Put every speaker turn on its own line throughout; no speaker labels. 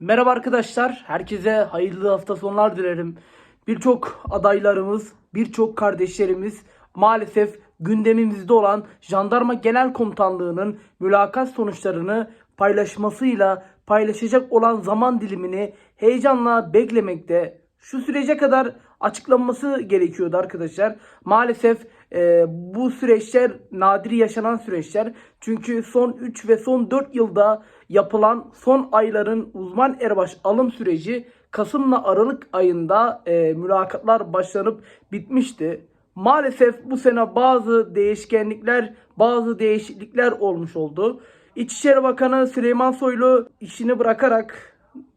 Merhaba arkadaşlar, herkese hayırlı hafta sonlar dilerim. Birçok adaylarımız, birçok kardeşlerimiz maalesef gündemimizde olan Jandarma Genel Komutanlığı'nın mülakat sonuçlarını paylaşmasıyla paylaşacak olan zaman dilimini heyecanla beklemekte. Şu sürece kadar açıklanması gerekiyordu arkadaşlar. Maalesef e, bu süreçler nadir yaşanan süreçler. Çünkü son 3 ve son 4 yılda yapılan son ayların uzman erbaş alım süreci Kasım'la Aralık ayında e, mülakatlar başlanıp bitmişti. Maalesef bu sene bazı değişkenlikler, bazı değişiklikler olmuş oldu. İçişleri Bakanı Süleyman Soylu işini bırakarak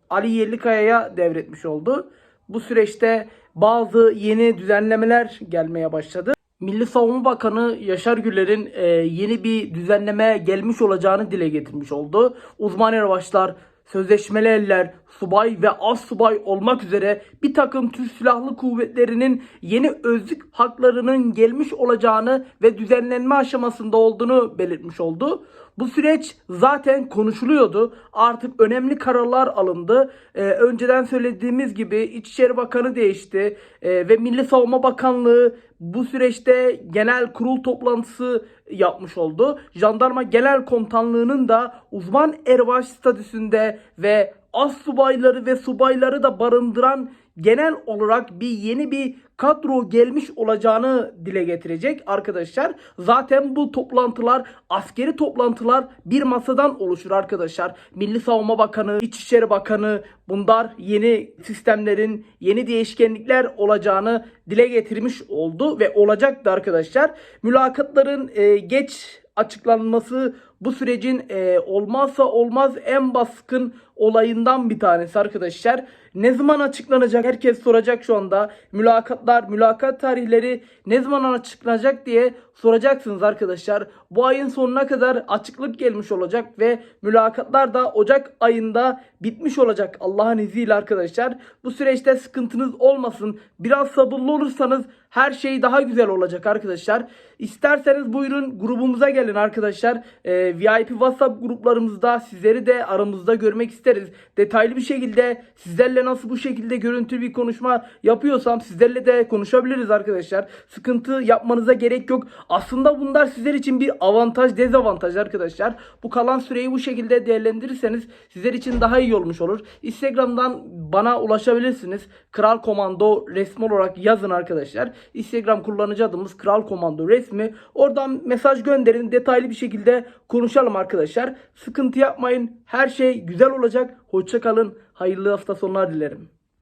Ali Yerlikaya'ya devretmiş oldu. Bu süreçte bazı yeni düzenlemeler gelmeye başladı. Milli Savunma Bakanı Yaşar Güler'in e, yeni bir düzenleme gelmiş olacağını dile getirmiş oldu. Uzman erbaşlar, sözleşmeli eller, subay ve az subay olmak üzere bir takım Türk Silahlı Kuvvetleri'nin yeni özlük haklarının gelmiş olacağını ve düzenlenme aşamasında olduğunu belirtmiş oldu. Bu süreç zaten konuşuluyordu. Artık önemli kararlar alındı. Ee, önceden söylediğimiz gibi İçişleri Bakanı değişti Ee, ve Milli Savunma Bakanlığı bu süreçte genel kurul toplantısı yapmış oldu. Jandarma Genel Komutanlığı'nın da uzman erbaş statüsünde ve az subayları ve subayları da barındıran genel olarak bir yeni bir kadro gelmiş olacağını dile getirecek arkadaşlar. Zaten bu toplantılar askeri toplantılar bir masadan oluşur arkadaşlar. Milli Savunma Bakanı, İçişleri Bakanı bunlar yeni sistemlerin yeni değişkenlikler olacağını dile getirmiş oldu ve olacaktı arkadaşlar. Mülakatların e, geç açıklanması bu sürecin e, olmazsa olmaz en baskın olayından bir tanesi arkadaşlar. Ne zaman açıklanacak? Herkes soracak şu anda. Mülakatlar, mülakat tarihleri ne zaman açıklanacak diye soracaksınız arkadaşlar. Bu ayın sonuna kadar açıklık gelmiş olacak ve mülakatlar da Ocak ayında bitmiş olacak Allah'ın izniyle arkadaşlar. Bu süreçte sıkıntınız olmasın. Biraz sabırlı olursanız her şey daha güzel olacak arkadaşlar. İsterseniz buyurun grubumuza gelin arkadaşlar. Ee, VIP WhatsApp gruplarımızda sizleri de aramızda görmek isteriz. Detaylı bir şekilde sizlerle nasıl bu şekilde görüntülü bir konuşma yapıyorsam sizlerle de konuşabiliriz arkadaşlar. Sıkıntı yapmanıza gerek yok. Aslında bunlar sizler için bir avantaj dezavantaj arkadaşlar. Bu kalan süreyi bu şekilde değerlendirirseniz sizler için daha iyi olmuş olur. Instagram'dan bana ulaşabilirsiniz. Kral Komando resmi olarak yazın arkadaşlar. Instagram kullanıcı adımız Kral Komando resmi. Oradan mesaj gönderin. Detaylı bir şekilde konuşalım arkadaşlar. Sıkıntı yapmayın. Her şey güzel olacak. Hoşça kalın. Hayırlı hafta sonlar dilerim.